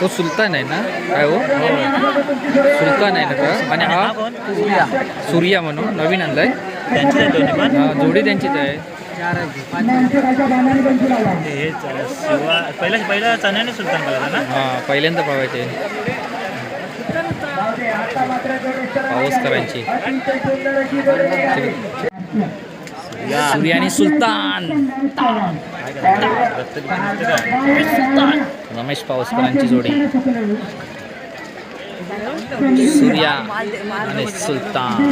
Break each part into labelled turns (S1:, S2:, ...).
S1: तो सुलतान आहे ना? काय हो? सुलतान आहे ना का आणि हा? सूर्या म्हणून नवीन आणलाय. हा जोडी त्यांचीच आहे.
S2: हे
S1: हा पहिल्यांदा पावायचे
S3: जाऊ दे, आता मात्र जो मिस्टर
S1: पावसकरांची आणि सुलतान. रमेश पावसकरांची जोडी. सूर्या आणि सुलतान.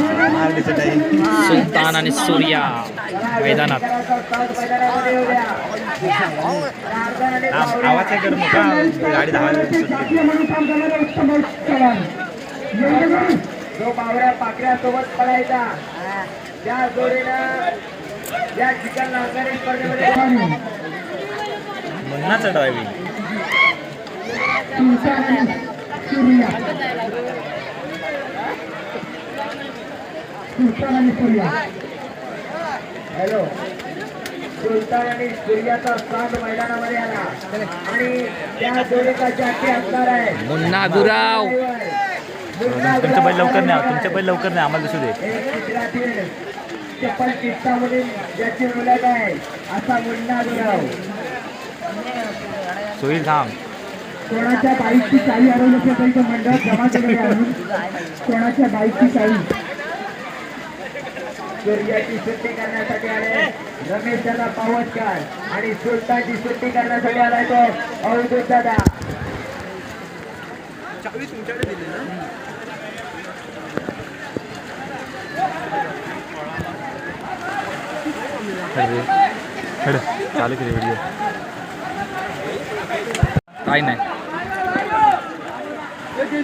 S1: सुलतान आणि सूर्या मैदानात.
S2: आवाज काय गाडी धावायला
S3: जो बावऱ्या पाकऱ्या सोबत पडायचा त्या जोडीनं या चिकन नांगरी स्पर्धेमध्ये
S2: मुन्नाचं ड्रायव्हिंग
S3: सूर्या. सुलतान आणि सूर्या. हॅलो. सुलतान आणि सूर्याचा साथ मैदानामध्ये आला. आणि त्या जोडीचा जाती असणार आहे.
S1: मुन्ना गुराव
S2: तुमच्या बैल लवकर नाही तुमच्या बैल लवकर नाही आम्हाला दिसू दे.
S3: चप्पल चित्तामधील ज्याची मुलात आहे असा मुन्ना गुराव
S2: सोयील थांब.
S3: कोणाच्या बाईकची चावी हरवली असेल तरी तो मंडळ जमा केलेली आणून कोणाच्या बाईकची चावी सूर्याची सुट्टी करण्यासाठी आले. रमेश दादा पावसकर आणि सुलतानची सुट्टी करण्यासाठी आलाय तो. अवधूत दादा.
S2: खेळ चालू केली व्हिडिओ
S1: काय नाही.
S3: त्याची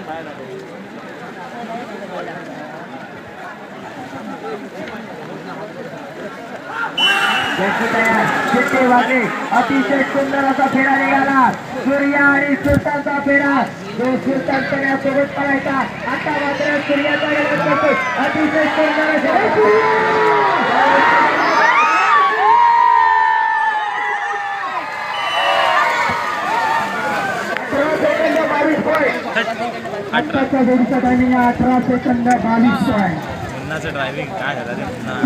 S3: तयार शिट्टी अतिशय सुंदर असा फेरा निघाला. सूर्या आणि सुलतानचा फेरा. जो सुलतान सोबत आता मात्र सूर्याचा. अतिशय सुंदर असे अठरा सेकंद बावीस पॉईंट आत्ताच्या जोडीचा टायमिंग अठरा सेकंद बावीस पॉईंट
S2: मुन्नाचं ड्रायव्हिंग काय झालं रे? मुन्ना